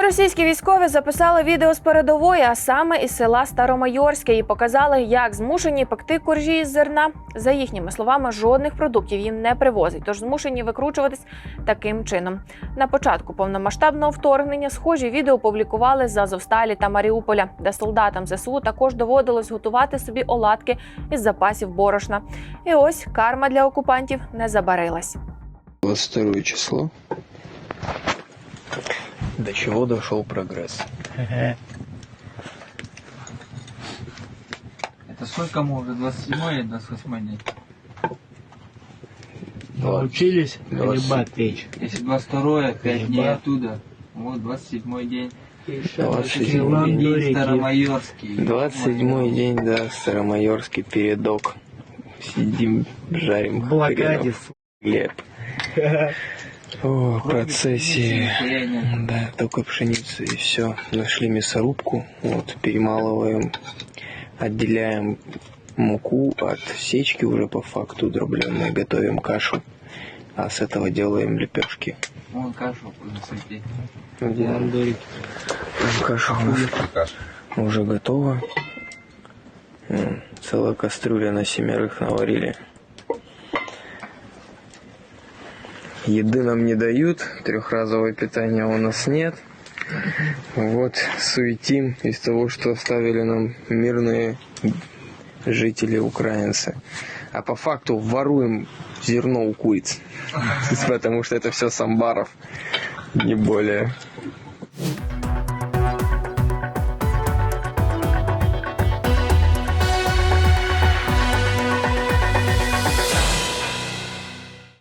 Російські військові записали відео з передової, а саме із села Старомайорське, і показали, як змушені пекти коржі із зерна. За їхніми словами, жодних продуктів їм не привозять, тож змушені викручуватись таким чином. На початку повномасштабного вторгнення схожі відео публікували з Азовсталі та Маріуполя, де солдатам ЗСУ також доводилось готувати собі оладки із запасів борошна. І ось карма для окупантів не забарилась. 22 число. До чего дошел прогресс? Это сколько мы уже? 27 или 28 день? Научились Двадцать. хлеба печь. Если 22 5 дней оттуда, вот 27 день. Двадцать День седьмой День Старомайорский. 27 день, да, Старомайорский передок. Сидим, жарим хренов хлеб. О, процессии. Нихуя нет. Да, только пшеница и все. Нашли мясорубку, вот, перемалываем, отделяем муку от сечки уже по факту дробленной, готовим кашу, а с этого делаем лепешки. Вон кашу засыпи. Где? Ландорики. Каша у нас уже готова. Целая кастрюля на семерых наварили. Еды нам не дают, трехразовое питание у нас нет. Вот суетим из того, что оставили нам мирные жители украинцы. А по факту воруем зерно у куриц. Потому что это все самбаров, не более.